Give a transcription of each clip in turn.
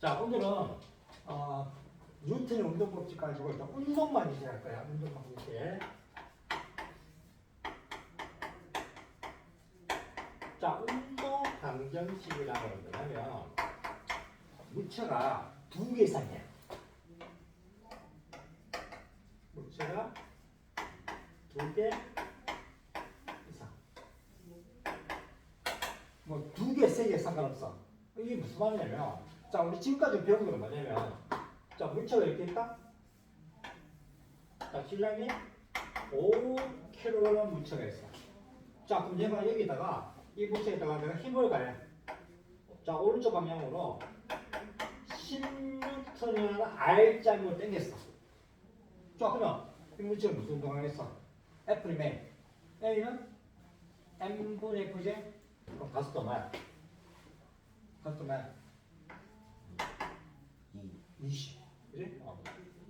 자, 오늘은 어, 뉴턴의 운동 법칙 가지고 일단 운동만 이제 할 거야. 운동만 이제. 자, 운동 방정식이라고 하는 거냐면 물체가 두 개 이상이야. 물체가 두 개 이상. 뭐 두 개, 세 개 상관없어. 이게 무슨 말이냐면, 자 우리 지금까지 배운 건 뭐냐면, 자 물체가 이렇게 있다. 자 질량이 5kg 물체가 있어. 자 그럼 얘가 여기다가 이 물체에다가 내가 힘을 가해. 자 오른쪽 방향으로 16ton이라는 R자리로 당겼어. 자 그러면 이 물체는 무슨 운동하겠어? F는 A, A는 M분의 F지? 그럼 가속도 뭐야? 가속도 뭐야? 20. 그지? 어.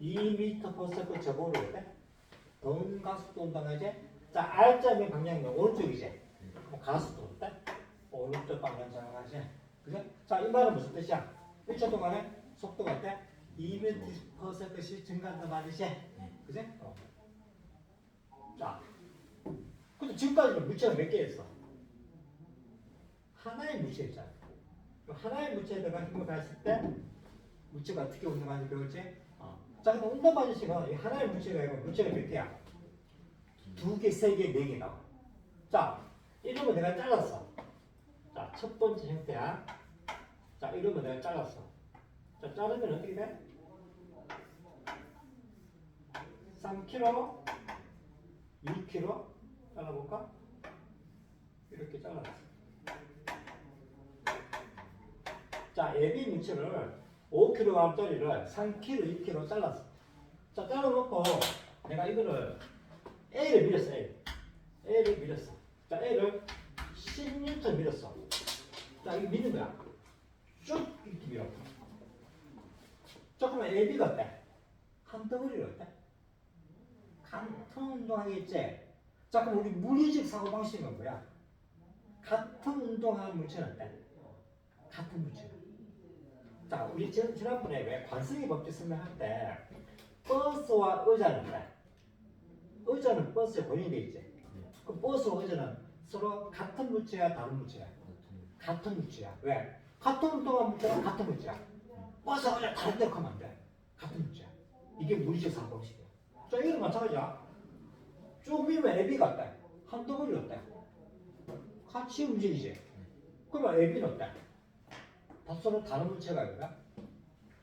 2m per second 제곱으로 돼? 던 가속도 온다는 거지? 자, R점의 방향이 오른쪽이지? 가속도 돼? 오른쪽 방향 정하지? 그지? 자, 이 말은 무슨 뜻이야? 1초 동안에 속도가 어때? 2m per second씩 증가한단 말이지? 그지? 어. 자, 근데 지금까지는 물체가 몇 개였어? 하나의 물체였잖아. 하나의 물체에다가 힘을 가했을 때 물체가 어떻게 운동하는지 배웠지? 어. 자, 그럼 운동 방식은 이 하나의 물체가 아니고 물체가 몇 개야? 두 개, 세 개, 네 개 나와. 자, 이름은 내가 잘랐어. 자, 첫 번째 형태야. 자, 이름은 내가 잘랐어. 자, 자르면 어떻게 돼? 3kg, 2kg 잘라볼까? 이렇게 잘라놨어. 자, 예비 물체를 5kg짜리를 3kg, 2kg 잘랐어. 자, 잘라놓고 내가 이거를 A를 밀었어, A. A를 밀었어. 자, A를 10N 밀었어. 자, 이거 미는 거야. 쭉 이렇게 밀어. 자, 그러면 AB가 어때? 한 덩어리를 어때? 같은 운동하겠지? 자, 그럼 우리 물리적 사고방식은 뭐야? 같은 운동하는 물체는 어때? 같은 물체. 자, 우리 지- 지난번에 왜 관성의 법칙 설명할 때 버스와 의자는 왜? 의자는 버스에 고정돼 있지. 그 버스와 의자는 서로 같은 물체야, 다른 물체야? 같은 물체야. 왜? 같은 운동한 물체는 같은 물체야. 버스와 의자 다른 데로 가면 안 돼. 같은 물체야. 이게 물리적 사고방식이야. 자, 이거는 마찬가지야. 쭉 밀면 애비가 어때? 한 덩어리 어때? 같이 움직이지. 그러면 애비는 어때? 다 서로 다른 물체가 아니라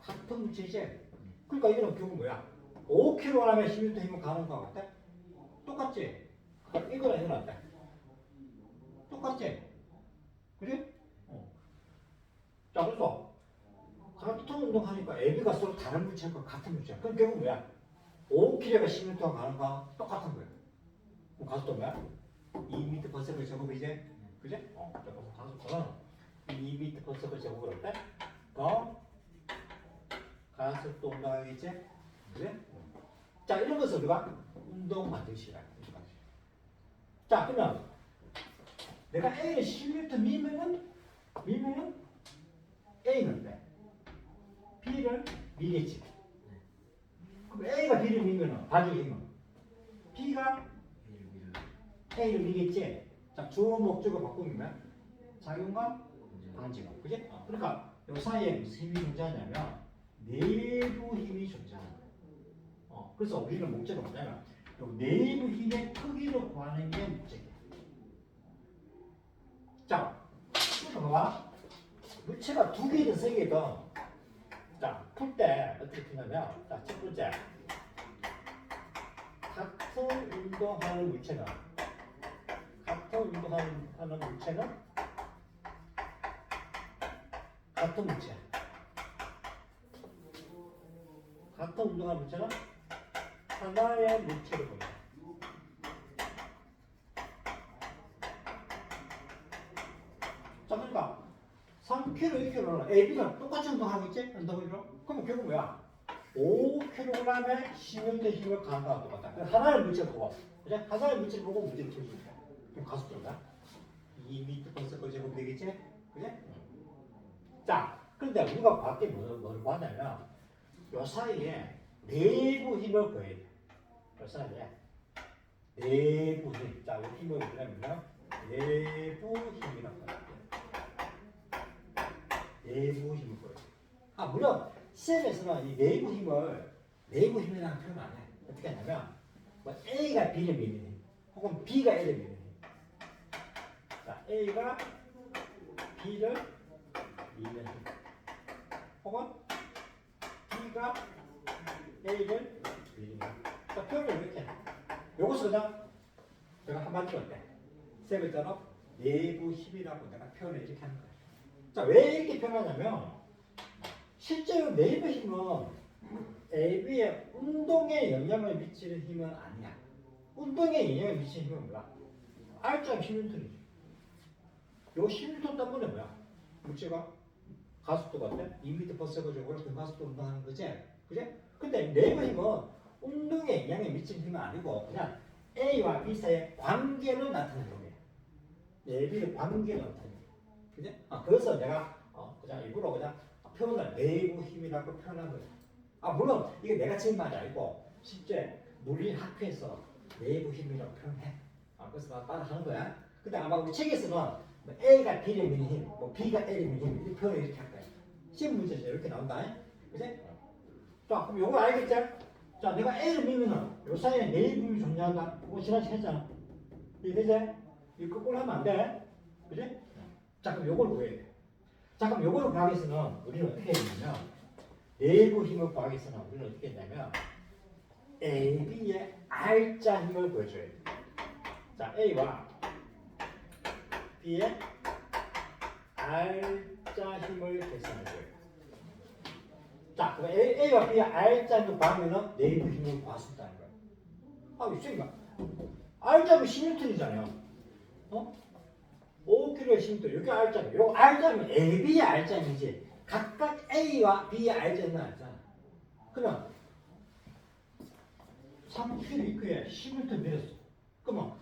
같은 물체지. 그러니까 이거는 결국 뭐야? 5kg의 10m 힘을 가는 거 같아? 똑같지? 이거랑 이거는 어때? 똑같지? 그지? 어. 자, 그래서 같은 운동하니까 애비가 서로 다른 물체과 같은 물체야. 그럼 결국 뭐야? 5kg가 10m 가는 거 똑같은 거야. 그럼 가속도 뭐야? 2m per second 제곱이지? 그지? 어, 자, 그래서 가속도는 2m per second 제곱을 할 때, 더 가속도 운동하겠지? 그지? 자, 이런 것을 우리가 운동 만들시라. 자, 그러면 내가 A를 10m 미면은, 미면은 A는 돼. B를 미겠지. 그럼 A가 B를 밀면은, 봐주기 힘은. B가 A를 미겠지. 자, 주어 목적을 바꾸면 작용과 방지가. 그지? 어, 그러니까 이 사이에 무슨 힘이 존재하냐면 내부 힘이 존재하는 거야. 어, 그래서 우리는 목적은 뭐냐면 요 내부 힘의 크기를 구하는 게 목적이야. 자, 봐봐. 물체가 두 개든 세 개든 자, 풀 때 어떻게 푸냐면 자, 첫 번째 같은 운동하는 물체는 같은 운동하는 하는 물체는 같은 물체 같은 운동하는 물체는 하나의 물체를 본다. 자, 그러니까 3kg, 2kg는 AB가 똑같이 운동하겠지? 운동으로? 그러면 결국 뭐야? 5kg의 10m 힘을 가한 거랑 똑같다. 하나의 물체를 보고, 그죠? 하나의 물체를 보고 문제를 풀수 있다. 그럼 가속도가 2m per second 제곱 되겠지? 그지? 자, 그런데 우리가 밖에 뭘, 뭘 봤냐면 요 사이에 내부 힘을 보여야 돼. 요 사이에 내부 힘. 자, 우리 힘을 보려면 내부 힘이라고 할게요. 내부 힘을 보여야 돼. 아, 물론 시험에서는 이 내부 힘을 내부 힘이라는 표현 안 해. 어떻게 하냐면 뭐 A가 B를 미는 힘, 혹은 B가 A를 미는 힘. 자, A가 B를 미는 힘, 혹은 B가 A를 힘. 자, 표현을 이렇게 해. 요것을 그냥 내가 한마디로 어때? 세 번째로 내부 힘이라고 내가 표현을 이렇게 하는 거야. 자, 왜 이렇게 표현하냐면 실제로 내부 힘은 AB의 운동에 영향을 미치는 힘은 아니야. 운동에 영향을 미치는 힘은 뭐야? R점 10N이지. 요 10N 때문에 뭐야? 물체가 가속도가 어때? 2m per second으로 등가속도 운동하는 거지? 그지? 근데 내부 힘은 운동에 영향을 미치는 힘은 아니고 그냥 A와 B 사이의 관계로 나타내는 거야. 내부의 관계로 나타내는 거야. 그지? 아, 그래서 내가 어, 그냥 일부러 그냥 표현을 내부 힘이라고 표현한 거야. 아 물론 이게 내가 지은 말이 아니고 실제 물리학회에서 내부 힘이라고 표현해. 아 그래서 나 따라 하는 거야. 근데 아마 우리 책에서는 뭐 A가 B를 미는 힘, 뭐 B가 A를 미는 힘 이렇게 표현을 이렇게 할 거야. 시험 문제에서 이렇게 나온다. 그지? 자 그럼 요거 알겠지? 자 내가 A를 미면은 요 사이에 내부 힘이 존재한다. 그거 시간 했잖아. 이해되지? 이거 거꾸로 하면 안 돼. 그지? 자 그럼 요걸 구해야 돼. 자 그럼 요거를 구하기 위해서는 우리는 어떻게 되냐면 내부 힘을 구하기 위해서는 우리는 어떻게 했냐면 AB의 R자 힘을 구해줘야 돼. 자 A와 B의 R자 힘을 계산해줘야 돼. 자 그럼 A, A와 B의 R자 힘을 구하면은 내부 힘을 구할 수 있다는 거야. 아 이거 R자면 16톤이잖아요. 어? 5kg의 심도 여기 R자면 요 R자면 AB의 R자면이지 각각 A와 B의 R자는 알잖아 그러면 3kg 이크에 10m 내렸어 그러면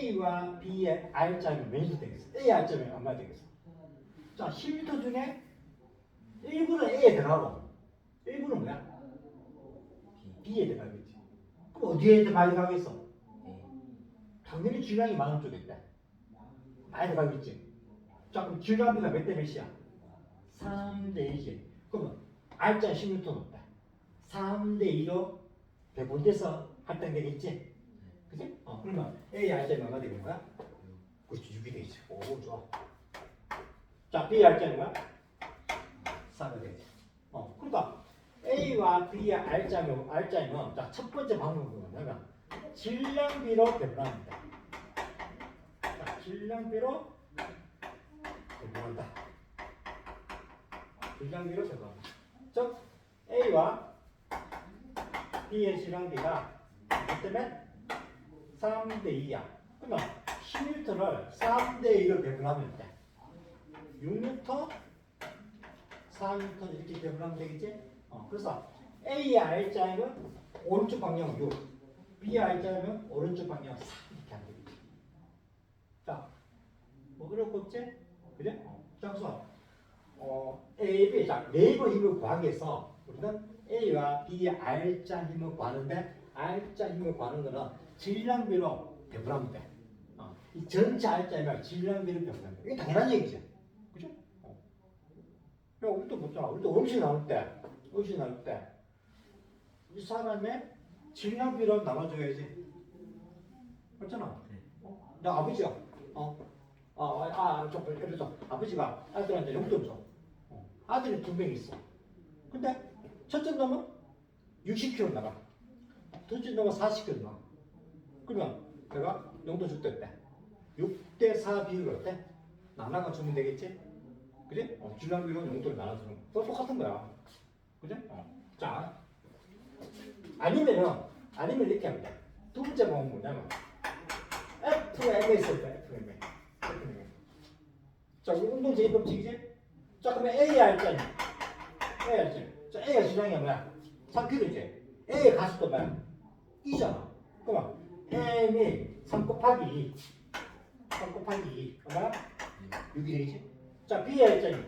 A와 B의 R자면 몇이 되겠어? A R자면 얼마 되겠어? 자 10m 중에 1분은 A에 들어가고 1분은 뭐야? B에 들어가겠지 그럼 어디에 많이 가겠어? 당연히 질량이 많은 쪽에 있다 많이 들어가겠지. 자, 그럼 질감비가 몇 대 몇이야? 3대 2지. 그러면 R자 16톤 없다. 3대 2로 배분돼서 할당되겠지? 그지? 어, 그러면 A R자는 얼마 되는 거야? 그렇지, 6이 되지. 오, 좋아. 자, B R자는 뭐야? 4가 되지. 어, 그러니까 A와 B의 R자면, R자면, 자, 첫 번째 방법은 뭐냐면, 질량비로 배분합니다. 자, 질량비로 배분한다. 질량비로 배분한다. 즉 A와 B의 질량비가 몇 때문에 3대 2야. 그러면 10N를 3대 2로 배분하면 돼. 6N, 4N 이렇게 배분하면 되겠지? 어, 그래서 A의 R자임은 오른쪽 방향 6, B의 R자임은 오른쪽 방향 4 이렇게 하면 되겠지. 자, 뭐 어렵고 없지? 그래? 어. 자, 그래서 어, A, B, 자, 네이버 힘을 구하기 위해서 우리는 A와 B의 R자 힘을 구하는데 R자 힘을 구하는 거는 질량비로 돼. 어, 이 전체 R자면 질량비로 돼. 이게 당연한 얘기죠. 그죠? 어. 야, 우리도 묻잖아. 우리도 음식 나올 때, 음식 나올 때, 이 사람의 질량비로 나눠줘야지. 그렇잖아. 어? 나 아버지야. 어? 아, 아, 아, 저, 예를 들어 아버지가 아들한테 용돈 줘. 어. 아들이 두 명 있어. 근데 첫째 놈은 60kg 나가. 둘째 놈은 40kg 나가. 그러면 내가 용돈 줄 때 어때? 6대 4 비율 어때? 나눠가 주면 되겠지? 그지? 어, 질량비로 용돈을 나눠주는 거. 똑같은 거야. 그지? 어. 자. 아니면은, 아니면 이렇게 돼. 두 번째 방법은 뭐냐면, FM에 있을 때, FM에. FM에. 자, 운동 제일 법칙이지? 자, 그러면 A 할자니. A 할자니. 자, A가 질량이 뭐야? 3kg지? A의 가속도 뭐야? 2잖아. 그러 면 M이 3 곱하기 2. 3 곱하기 2. 얼마야? 6이 되겠지? 자, B의 할자니.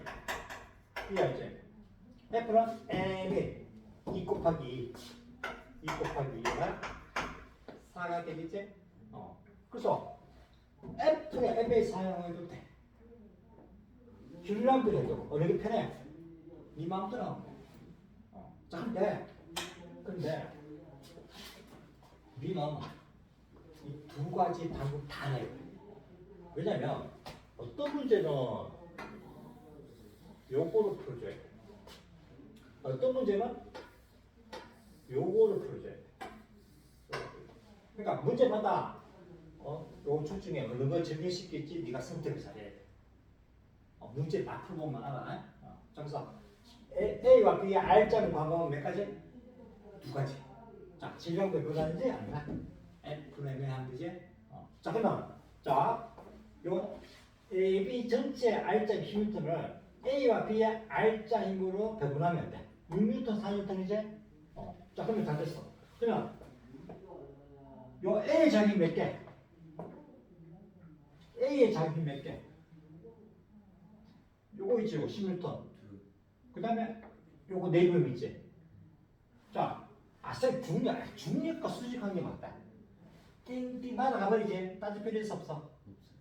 B알제. F는 M이 2 곱하기 2. 2 곱하기 2가 4가 되겠지? 어. 그래서 F에 M에 사용해도 돼. 줄랑 그래도 어느 게 편해? 네 마음대로. 어. 자, 근데, 근데, 우리는 이 두 가지 방법 다 내요. 왜냐면, 어떤 문제는 요거로 풀어줘야 돼. 어떤 문제는 요거로 풀어줘야 돼. 그러니까 문제마다 어, 요둘 중에 어느 걸 적용시킬지 네가 선택을 잘해야 돼. 어, 문제 다 풀고만 알아. 어, A, A와 B의 R자는 방법은 몇 가지? 두 가지. 자, 질량도 변하는지 아니나? F는 왜한 되지? 어. 자, 그러면 자, 요 A, B 전체 R자 힘을 A와 B의 R자 힘으로 배분하면 돼. 6N, 4N이지? 어. 자, 그러면 다 됐어. 그러면 요 A 자기 몇 개? A의 자기 몇 개? 요거 있지, 요거 10N. 그 다음에 요거 네이버 있지. 자, 아싸 중력, 중력과 수직한 게 맞다. 띵띵 날아가버리지. 따질 필요 있어 없어?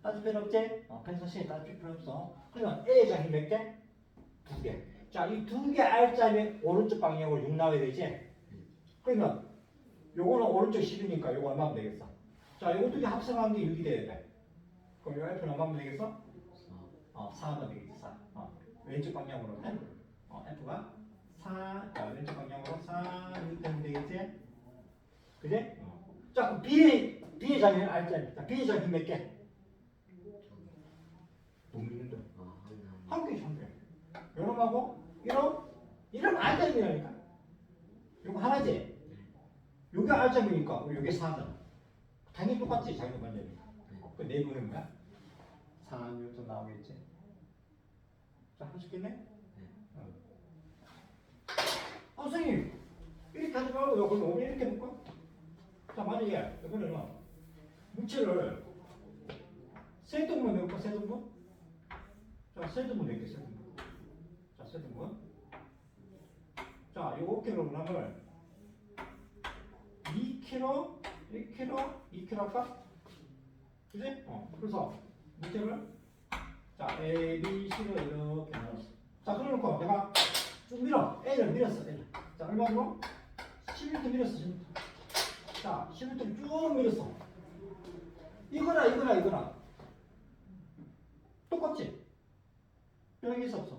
따질 필요 없지? 어, 펜서시 따질 필요 없어. 그러면 A 자기 몇 개? 두 개. 자, 이 두 개 R자면 오른쪽 방향으로 6 나와야 되지? 그러면 요거는 오른쪽 10이니까 요거 얼마면 되겠어? 자, 요거 두 개 합성한 게 6이 돼야 돼. 그럼 요 F는 얼마면 되겠어? 어, 4가 되겠지, 4. 어, 왼쪽 방향으로 해. 어, F가 4, 어, 왼쪽 방향으로 4 이렇게 되겠지? 그지? 어. 자, 그럼 B의, B의 자리는 R자입니다. 자, B의 자리 몇 개? 있는데. 한 개지, 한 개. 요놈하고, 이놈, 이놈 R자입니다니까. 요거 하나지? 요게 R자이니까, 요게 4잖아. 당연히 똑같지, 자기 관점이. 그 내분은 뭐야? 4뉴턴 나오겠지? 자, 할수 있겠네? 어. 아, 선생님, 이렇게 하지 말고, 여기 오면 이렇게 볼까? 자, 만약에, 이번에는 물체를 세 등분 해볼까, 세 등분? 자, 세 등분 해볼게, 세 등분. 자, 세 등분. 자, 이 5kg을 2kg, 1kg, 2kg 할까? 그지? 어, 그래서 문제를 자 A, B, C로 이렇게 나눴어. 자 그러놓고 내가 쭉 밀어. A를 밀었어. A를. 자 얼마로? 11m 밀었어. 11m. 자 11m 쭉 밀었어. 이거나 이거나 이거나 똑같지? 변한 게 없어?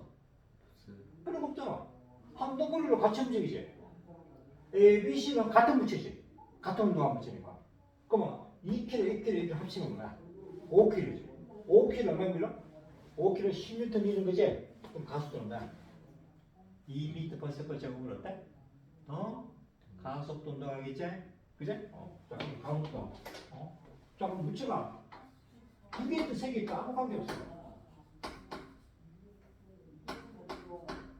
변한 거 없잖아. 한 덩어리로 같이 움직이지. A, B, C는 같은 물체지. 같은 운동한 물체니까. 그러면 2kg, 1kg 이렇게 합치면 뭐야? 5kg지. 5kg 얼마 밀어? 5kg 10m 미는 거지? 그럼 가속도는 뭐야? 2m per second 제곱을 어때? 어? 가속도 운동하겠지? 그지? 어. 자, 그럼 가속도. 어? 자, 그럼 묻지마. 두 개 있든 세개 있든 아무 관계 없어.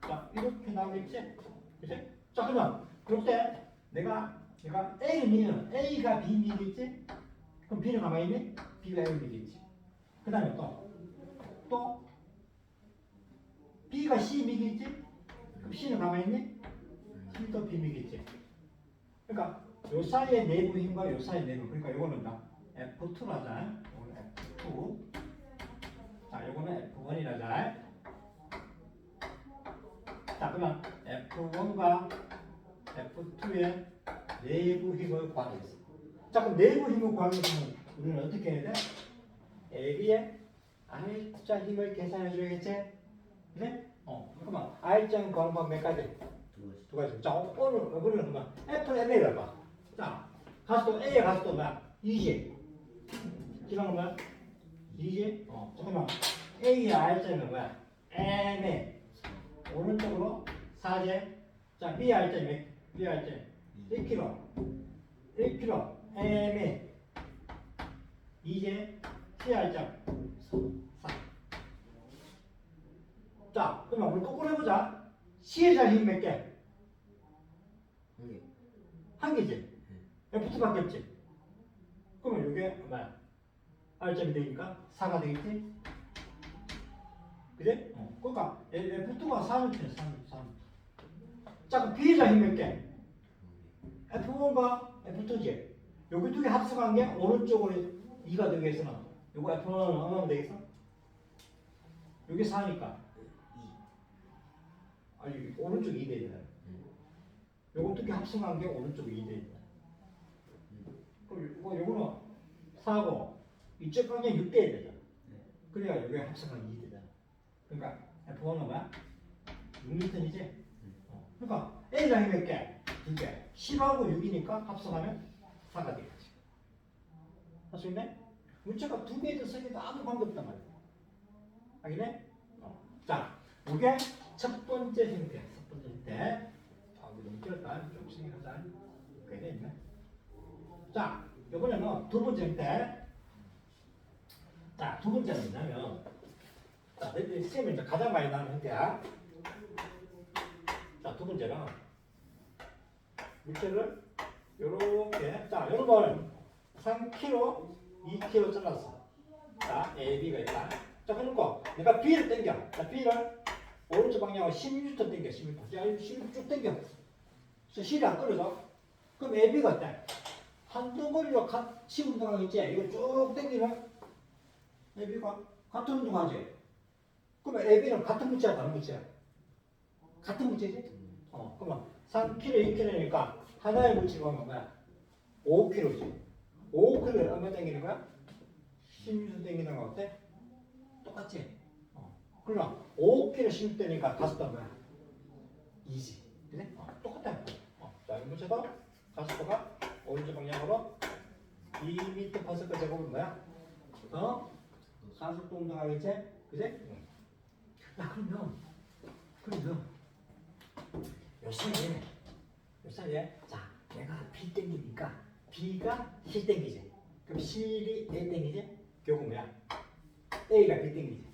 자, 이렇게 나오겠지? 그지? 자, 그러면, 그럴 때 내가, 내가 A를 미는, A가 B 미겠지? 그럼 B는 가만히? B가 A를 미겠지. 그 다음에 또, 또, B가 C 미겠지? 그럼 C는 가만히 있니? C도 B 미겠지. 그러니까, 요 사이의 내부 힘과 요 사이의 내부, 그러니까 요거는 나 F2라자. 요거는 F2. 자, 요거는 F1이라자. 자, 그러면 F1과 F2의 내부 힘을 구하겠어. 자, 그럼 내부 힘을 구하기 위해서는 우리는 어떻게 해야 돼? AB의 R자 힘을 계산해 줘야겠지? 그래? 어, 그러면 R자는 구하는 방법 몇 가지? 두 가지. 자, 어, 오늘, 오늘은 그러면 F, 봐. 자, 가속도 A의 가속도 뭐야? 2지. 지나간 뭐야? 2지? 어, 잠깐만. A의 R자는 뭐야? M의 오른쪽으로 4제. 자, B 몇? B R자 1kg. 1kg. M의 2제. C R자 4. 자, 그러면 우리 거꾸로 해보자. C의 자힘 몇 개? 한 개지. F2밖에 없지. 그러면 이게 뭐야? R점이 되니까 4가 되겠지? 그지? 어. 그러니까 F2가 3이지 3, 3. 자, 그럼 B자 힘몇 개? F1과 F2지. 여기 두 개 합성한 게 오른쪽으로 2가 되겠으나 요거 F1은 얼마나 되겠어? 여기 4니까 아니 오른쪽 2 되잖아. 요거 두 개 합성한 게 오른쪽 2 되잖아. 요거 요거는 4고 이쪽 방향 6 돼야 되잖아. 그래야 여기 합성한 2 되잖아. 그러니까 F1은 뭐야? 6m이지? 어. 그러니까 A장이 몇 개? 두 개. 10하고 6이니까 합성하면 4가 되겠지. 할수 있네 문자가 두 개든 세 개든 아무 관계 없단 말이야. 알겠네? 어. 자, 이게 첫 번째 형태. 첫 번째 형태. 아, 우리 너무 길었다. 좀 생각하자. 그게 돼 있네. 자, 이번에는 두 번째 형태. 자, 두 번째는 뭐냐면, 자, 시험에 이제 가장 많이 나오는 형태야. 자, 두 번째는 물체를 요렇게 자, 여러분 3kg, 2kg 잘랐어. 자, A, B가 있다. 자, 그러니까 내가 B를 당겨. 자, B를 오른쪽 방향으로 16m 당겨. 16m. 야, 16쭉 당겨. 자, 실이 안 끌어져. 그럼 A, B가 어때? 한 덩어리로 같이 운동하겠지. 이거 쭉 당기면 B가 같은 운동하지. 그러면 B는 같은 물체야, 다른 물체야? 같은 물체지? 어, 그러면 3kg, 2kg니까 하나의 물체가 뭐야? 5kg지. 5kg를 얼마 당기는 거야? 16도 당기는 거 어때? 똑같지? 어. 그러면 5kg 16대니까 가속도가 뭐야? 2지. 그래? 어, 똑같아. 어. 자, 이 물체도 가속도가 오른쪽 방향으로 2m 퍼스크 제곱은 뭐야? 어? 가속도 운동하겠지? 그지? 응. 야, 그러면, 그러면, 요사이에, 요사이에, 자, 내가 B 땡기니까 B가 C 땡기지. 그럼 C이 A 땡기지? 결국 뭐야? A가 B 땡기지.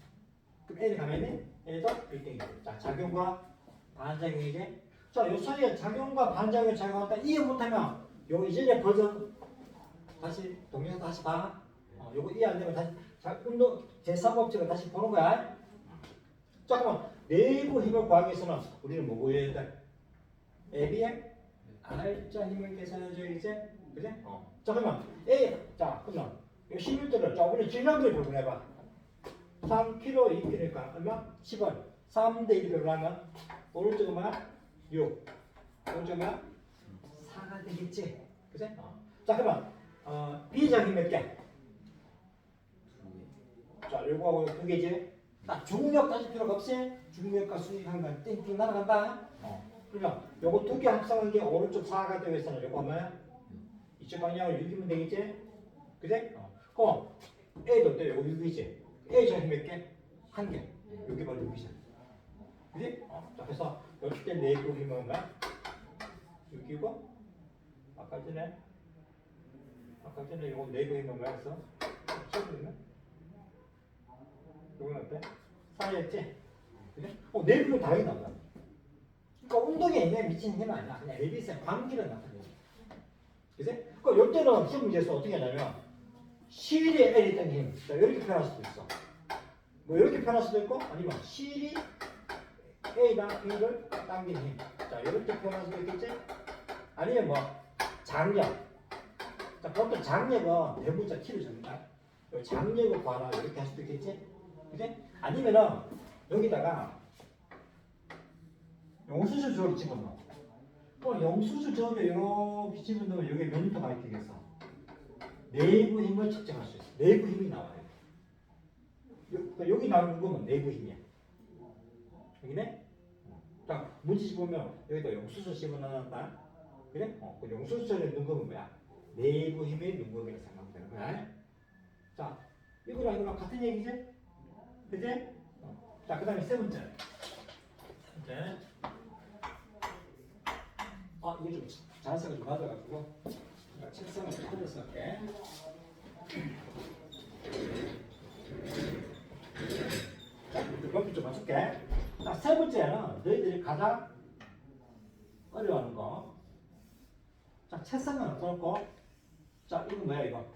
그럼 A를 가면은 A도 B 땡기지. 자, 작용과 반작용이지. 자, 요 사이에 작용과 반작용을 작용한다. 이해 못하면 요 이전에 버전 다시 동영상 다시 봐. 어, 요거 이해 안 되면 다시 자, 운동 제3법칙을 다시 보는 거야. 자, 그러면 내부 힘을 구하기 위해서는 우리는 뭐 구해야 돼? AB의 R자 힘을 계산해줘 이제 그지? 어. 자 그러면 A 자 그러면 이 11도를 자 우리 질량들 배분해봐 3kg 2kg니까 얼마? 10원 3대 1 배분하면 오른쪽은 뭐야? 6 오른쪽은 뭐 야? 4가 되겠지 그지? 어. 자 그러면 어, B자 힘몇 개? 자 요거하고 두 개지 딱 중력 따질 필요가 없이 중력과 수직한 건 띵띵 날아간다 어. 그러면 요거 두 개 합성한 게 오른쪽 4가 되어 있으면 요거 뭐야? 이쪽 방향으로 6이면 되겠지? 그지? 어. 그럼 A도 또 요거 6이지? A 자리 몇 개? 한 개. 여기 바로 6이잖아. 그지? 어. 자, 그래서 때 내부 힘은 뭐야? 6이고 아까 전에 아까 전에 요거 내부 힘은 뭐였어? 7이네? 요건 어때? 4였지? 그지? 어, 내부는 당연히 나온다. 그러니까 운동에 있는 미치는 힘은 아니야. 그냥 에비스의 관계를 나타내는 거야. 그지? 그러니까 이때는 시험 문제에서 어떻게 하냐면 실이 L이 땡 힘. 자, 이렇게 표현할 수도 있어. 뭐 이렇게 표현할 수도 있고 아니면 실이 A당 B를 당기는 힘. 자, 이렇게 표현할 수도 있겠지? 아니면 뭐 장력. 자, 보통 장력은 T를 적는다. 요 장력을 구하라 이렇게 할 수도 있겠지? 그지? 아니면은 여기다가 영수주 조합 집어넣어. 또 영수주 조합에 이렇게 집어넣으면 여기 몇 미터 많이 되겠어? 내부 힘을 측정할 수 있어. 내부 힘이 나와요. 요- 그러니까 여기 나오는 거면 내부 힘이야. 여기네? 자, 문지 보면 여기다 영수주 집어넣는다. 그래? 어, 그 넣은 거면 뭐야? 내부 힘의 능동이라 생각하면 되는 거야. 자, 이거랑 이거랑 같은 얘기지? 그지? 어. 자, 그 다음에 세 번째. 세 번째. 아, 이게 좀 자세가 좀 맞아가지고 내가 책상을 좀 흘려서 할게. 자, 몇좀 맞출게. 자, 세 번째는 너희들이 가장 어려워하는 거. 자, 책상은 어떻고? 자, 이거 뭐야, 이거?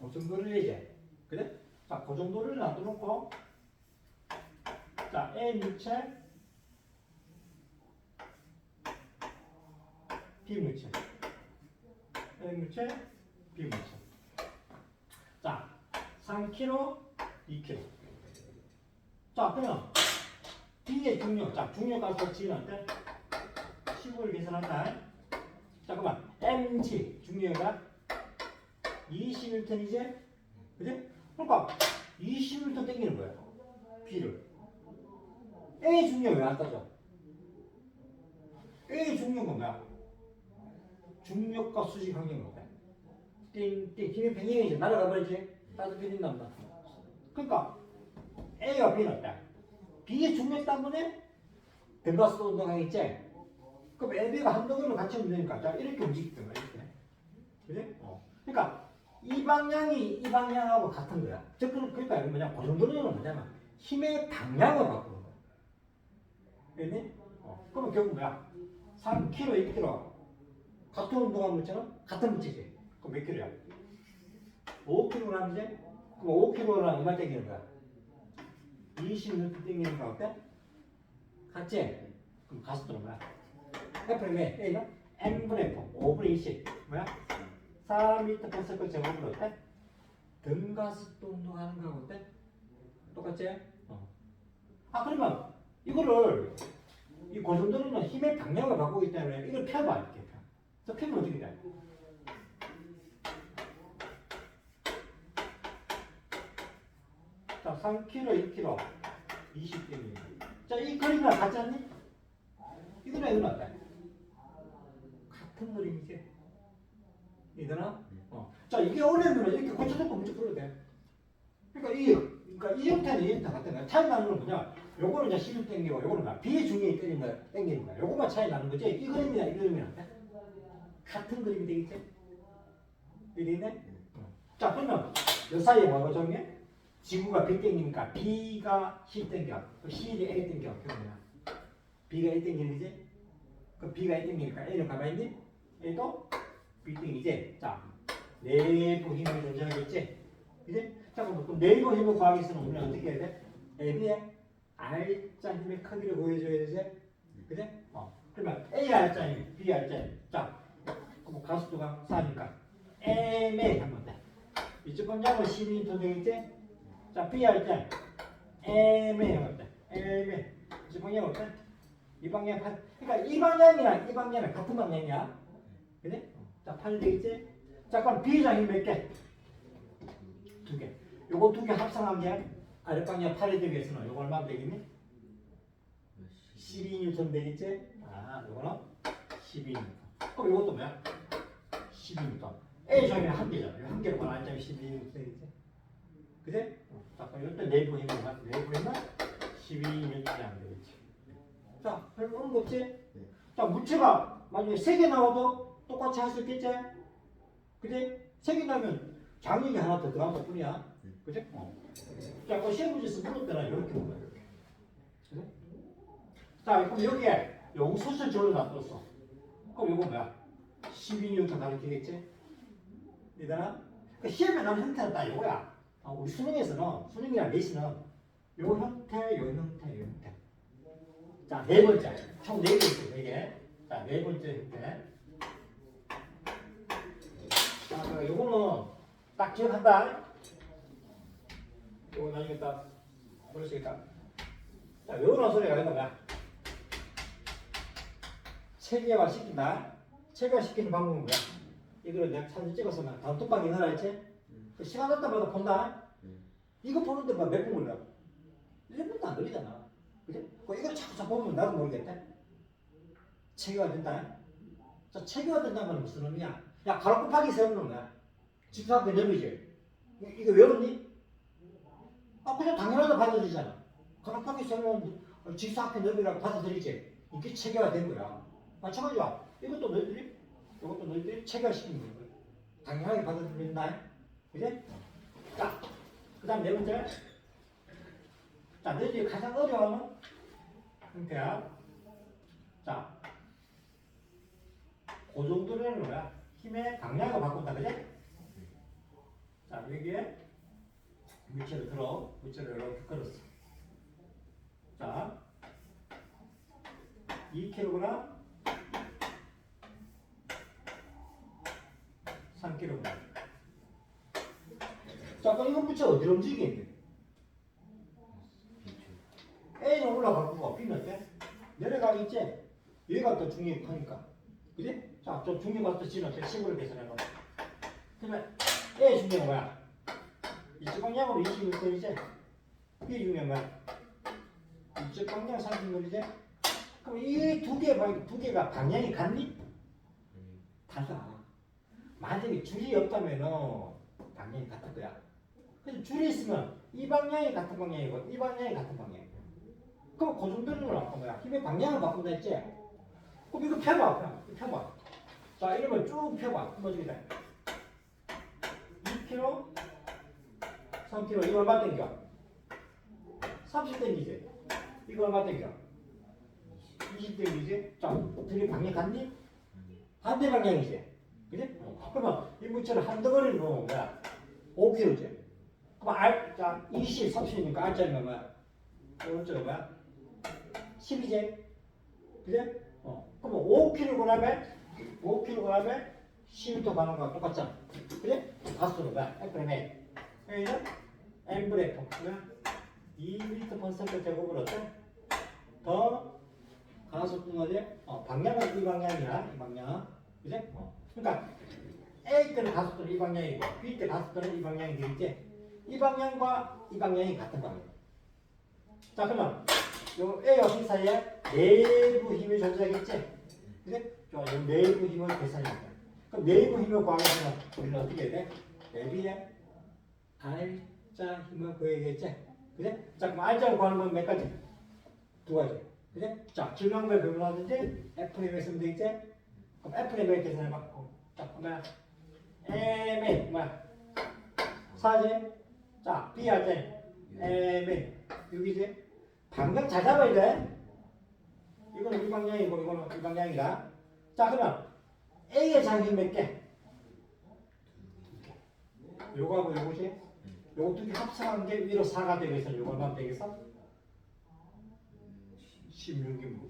그 정도를 얘기해. 그래? 자, 그 정도를 놔두놓고 자, A 물체, B 물체. A 물체, B 물체. 자, 3kg, 2kg. 자, 그러면 B의 중력, 자, 중력 값을 지는데 15를 계산한다. 잠깐만, mg 중력이가 21톤이지? 그지? 그러니까 21톤 땡기는 거야. B를. A 중력 왜안 따져? A 중력은 뭐야? 중력과 수직 환경 거야. 띵띵 힘이 팽팽해지 날아가 버리지. 따뜻해진 난다. 그러니까 A와 B는 어때? B의 중력 때문에 등가스 운동하겠지? 그럼 LB가 한 덩어리로 같이 움직이니까 자 이렇게 움직이던 거야 이렇게 그지? 어. 그러니까 이 방향이 이 방향하고 같은 거야 즉 그러니까 이거 뭐냐 고정도는 뭐냐면 힘의 방향을 바꾸는 거야 알겠니? 어. 그러면 결국 뭐야 3kg 2kg 같은 운동한 물체는 같은 물체지 그럼 몇 킬로야? 5kg이지? 그럼 5kg랑 얼마 땡기는 거야? 20N 땡기는 거 어때? 같지? 그럼 가속도는 뭐야? F는 왜? A가 M분의 F, 5분의 20. 뭐야? 4m per second 제곱으로 어때? 등가속도 운동하는 거하고 어때? 똑같지? 어. 아, 그러면 이거를 이 고정도는 힘의 방향을 바꾸기 때문에 이걸 펴봐, 이렇게 펴. 그래서 펴면 어떻게 돼? 자, 3kg, 2kg, 20kg. 자, 이 그림이랑 같지 않니? 이거랑 이거는 어때? 같은 그림이지. 이거나? 어. 자, 이게 어려우면 이렇게 고쳐놓고 문제 풀어도 돼. 그러니까 이, 그러니까 이 형태는 이 형태 같은 거야. 차이 나는 건 뭐냐? 요거는 이제 11 땡기고, 요거는 막 비중이 땡기는 거야. 땡기는 거야. 요거만 차이 나는 거지. 이 그림이나 이 그림이랑 어때? 같은 그림이 되겠지? 이해되네? 어. 자, 그러면 요 사이에 뭐가 정해? 지구가 B 땡기니까 B가 C 땡겨. 그 C가 A 땡겨. 그러면 B가 A 땡기는지? 그 B가 A 땡기니까 A는 가만히 있니? B 땡기지? 자, 내부 힘이 존재하겠지? 그지? 자, 그럼 그 내부 힘을 구하기 위해서는 우리는 어떻게 해야 돼? AB의 R자 힘의 크기를 구해줘야 되지? 그지? 어. 그러면 A R자 힘, B R자 힘. 자, 그럼 가속도가 4니까 M에 한번 돼. 이쪽 방향은 12m 되겠지? 자, B R자 M에 어때? M에 이쪽 방향 어때? 이 방향 8. 그러니까 이 방향이랑 이 방향은 같은 방향이야. 그지? 자, 8 되겠지? 자, 그럼 B장이 몇 개? 두 개. 요거 두 개 합성한 게 아랫방향 8이 되기 위해서는 요거 얼마 되겠니? 12N 되겠지? 아, 요거는 12N. 그럼 요것도 뭐야? 12N. A 점이 한 개잖아. 요한 개로 만 안점이 12N 되겠지? 어, 자, 그럼 내부 힘은 뭐야? 내부 힘은 12N이 안 되겠지. 자, 거 없지? 자, 물체가 만약에 세 개 나와도 똑같이 할 수 있겠지? 개 나면 장력이 하나 더 들어간 것 뿐이야. 그지? 어. 자, 그 시험 문제에서 때는 이렇게 이렇게. 그지? 자, 그럼 여기에 용수술 조를 놔뒀어. 그럼 이거 뭐야? 12N 가르치겠지? 이다나? 그 시험에 나온 형태는 다 이거야. 아, 우리 수능에서는, 수능이나 내신은 요 형태, 요 형태, 요 형태. 자, 네 번째. 총네개 있어요, 네 개. 자, 네 번째 형태. 자, 그 요거는 딱 기억한다. 요거 나중에 딱 모르시겠다. 자, 외우는 소리가 이거 뭐야? 체계화 시킨다. 체계화 시키는 방법은 뭐야? 이거를 내가 사진 찍어서 막 단톡방에 넣어라 했지? 그 시간 날 때마다 본다. 이거 보는데 막몇분 걸려? 1분도 안 걸리잖아. 그지? 그 이걸 자꾸 자꾸 보면 나도 모르겠대. 체계화 된다. 자, 체계화 된다는 건 무슨 의미야? 야, 가로 곱하기 세우는 거야. 집사한테 넘이지. 이- 이거 외웠니? 아, 그냥 당연하다 받아들이잖아. 가로 곱하기 세우면 집사 앞에 넘이라고 받아들이지. 이게 체계화 된 거야. 마찬가지야. 이것도 너희들이, 이것도 너희들이 체계화 시키는 거야. 당연하게 받아들인다. 그지? 자, 그 다음 네 번째. 자, 너희들이 가장 어려워하는 형태야. 자, 고정도라는 거야. 힘의 방향을 바꾼다, 그지? 자, 여기에 물체를 들어, 물체를 이렇게 끌었어. 자, 2kg 3kg 자 그럼 이거 붙여 어디로 움직이겠니? A는 올라가고 B는 어때? 내려가겠지? 얘가 더 중립하니까 그지? 자, 또 C는 어때? 10으로 계산해봐 그러면 A 중립은 뭐야? 이쪽 방향으로 21도이지? B 중립은 뭐야? 이쪽 방향 30도이지? 그럼 이 두 개, 두 개가 방향이 같니? 달라. 만약에 줄이 없다면은 방향이 같을 거야. 근데 줄이 있으면 이 방향이 같은 방향이고 이 방향이 같은 방향이고. 그럼 고정되는 걸 바꾼 거야. 힘의 방향을 바꾼다 했지? 그럼 이거 펴봐. 이거 펴봐. 자, 이러면 쭉 펴봐. 그래? 2kg, 3kg. 이거 얼마 땡겨? 30 땡기지? 이거 얼마 땡겨? 20 땡기지? 자, 둘이 방향 같니? 반대 방향이지? 그지? 그러면 이 물체를 한 덩어리로 놓으면 뭐야? 5kg지? 그럼 R, 자, 20, 30이니까 R자리면 뭐야? 오른쪽은 뭐야? 10이지? 그지? 어. 그러면 5kg에 5kg에 10m 가는 거랑 똑같잖아. A. M분의 F. 그러면 2m per second 제곱을 어때? 더 가속도가지? 어, 방향은 이 방향이야. 이 방향. 그지? 어. 그러니까 A 때는 가속도는 이 방향이고 B 때 가속도는 이 방향이 되겠지? 이 방향과 이 방향이 같은 방향. 자 그러면 요 A와 B 사이에 내부 힘이 존재하겠지? 그 내부 힘을 계산해야 돼. 그럼 내부 힘을 구하려면 우리는 어떻게 해야 돼? 내비에 R자 힘을 구해야겠지? 그지? 자 그럼 R자를 구하는 건 몇 가지? 두 가지. 그지? 자 질량별 변화하든지 F를 쓰면 되겠지? 그럼 몇 계산해봐. 어. 자 그러면 M이 뭐야? 4지? 자 B 할때 M이 6이지? 방향 잘 잡아야 돼. 이거는 이 방향이고 이거는 이 방향이다. 자 그러면 A의 장이 몇 개? 요거하고 요거지? 요거 두 개 합성한 게 위로 4가 되겠어. 요거 얼마 되겠어? 16이 뭐?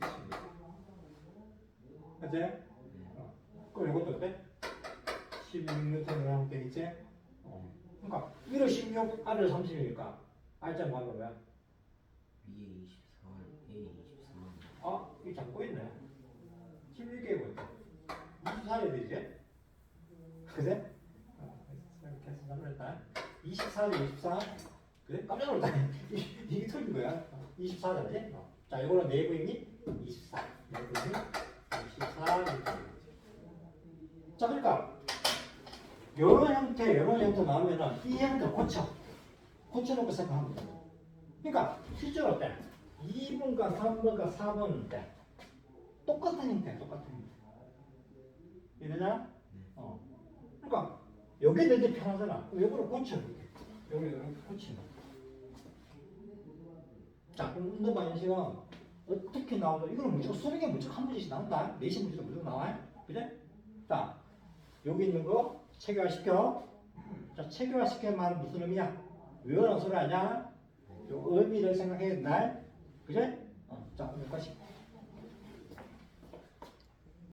그치? 어. 그럼 요것도 어때? 16N을 하면 되겠지? 어. 그러니까 위로 16, 아래로 30이니까 알짜 뭐 하는 거야? 위에 24, A 24. 아, 이거 잡고 있네. 16개 뭐 24야 되지? 그래? 어, 이렇게 해서 잡을까? 24대 24. 그래? 깜짝 놀랐다. 이- 이게 틀린 거야. 24잖아. 어. 자, 이거는 내부 힘이 24. 내부 힘이 24. 이렇게 되겠지. 자, 그러니까 이런 형태, 이런 형태 나오면은 이 형태 고쳐. 고쳐놓고 생각하면 돼. 그러니까 실제로 어때? 2번과 3번과 4번은 때 똑같은 형태야 똑같은 형태 이해되냐? 어. 그러니까 여기 내지 편하잖아 요거를 고쳐 여기 이렇게 고치는 거야. 자 그럼 운동 반응식은 어떻게 나오죠? 이거는 무조건 수능에 무조건 한 문제씩 나온다 내신 문제도 무조건 나와요 그래? 자 여기 있는 거 체계화 시켜 자 체계화시키는 말은 무슨 의미야? 외워놓은 소리 아니야? 요 의미를 생각해야 된다. 그래? 어, 자, 여기까지.